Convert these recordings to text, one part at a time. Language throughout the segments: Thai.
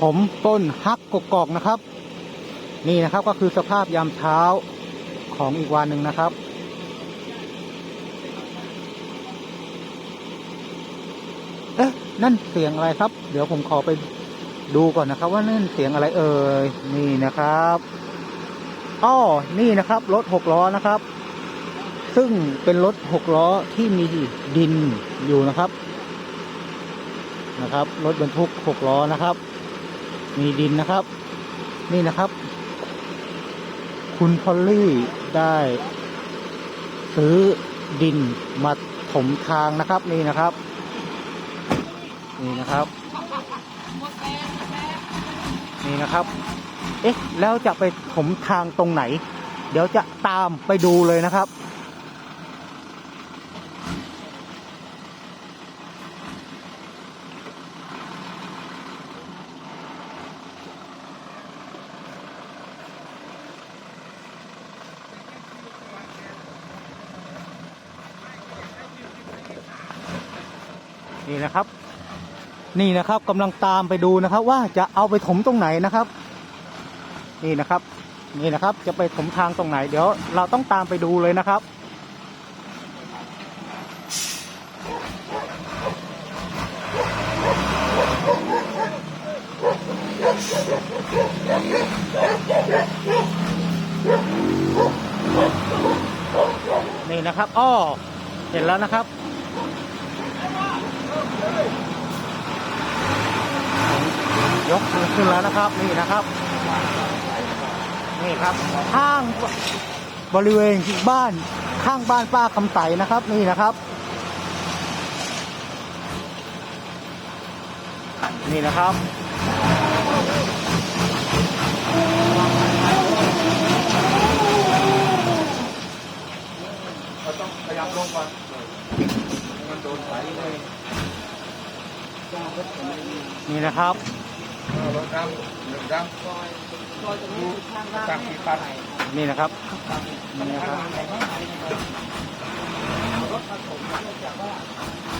ผมต้นฮักกกอกนะครับ นี่นะครับก็คือสภาพยามเช้าของอีกวันหนึ่งนะครับ เอ๊ะนั่นเสียงอะไรครับ เดี๋ยวผมขอไปดูก่อนนะครับ ว่านั่นเสียงอะไรเอ่ยนี่นะครับอ้อนี่นะครับรถหกล้อนะครับ ซึ่งเป็นรถหกล้อที่มีดินอยู่นะครับนะครับ รถบรรทุกหกล้อนะครับ มีดินนะครับ นี่นะครับ คุณพอลลี่ได้ซื้อดินมาถมทางนะครับนี่นะครับ นี่นะครับ นี่นะครับ เอ๊ะ แล้วจะไปถมทางตรงไหน เดี๋ยวจะตามไปดูเลยนะครับ นี่นะครับ นี่นะครับกำลังตามไปดูนะครับ ว่าจะเอาไปถมตรงไหนนะครับ นี่นะครับ นี่นะครับ จะไปถมทางตรงไหน เดี๋ยวเราต้องตามไปดูเลยนะครับนี่นะครับ อ้อ เห็นแล้วนะครับ ยกมือขึ้นแล้วนะครับ นี่นะครับ นี่ครับ ข้างบริเวณบ้านข้างบ้านป้าคำใสนะครับ นี่นะครับ นี่นะครับเราต้องขยับลงก่อนมันโดนไฟเลย นี่นะครับรถดำหนึ่งดำตั้งที่ปัดนี่นะครับนี่นะครับ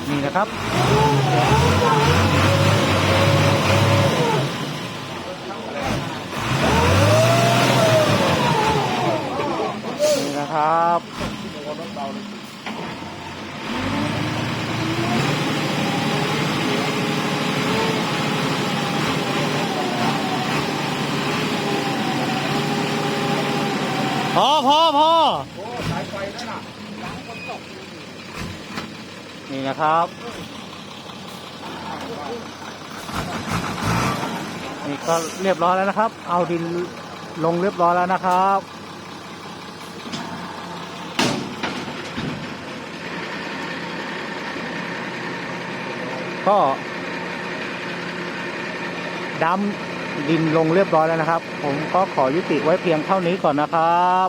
นี่นะครับนี่นะครับ พอพอพอโอ้สายไฟนั่นน่ะนี่นะครับ นี่ก็เรียบร้อยแล้วนะครับ เอาดินลงเรียบร้อยแล้วนะครับก็ดำ ดินลงเรียบร้อยแล้วนะครับ ผมก็ขอยุติไว้เพียงเท่านี้ก่อนนะครับ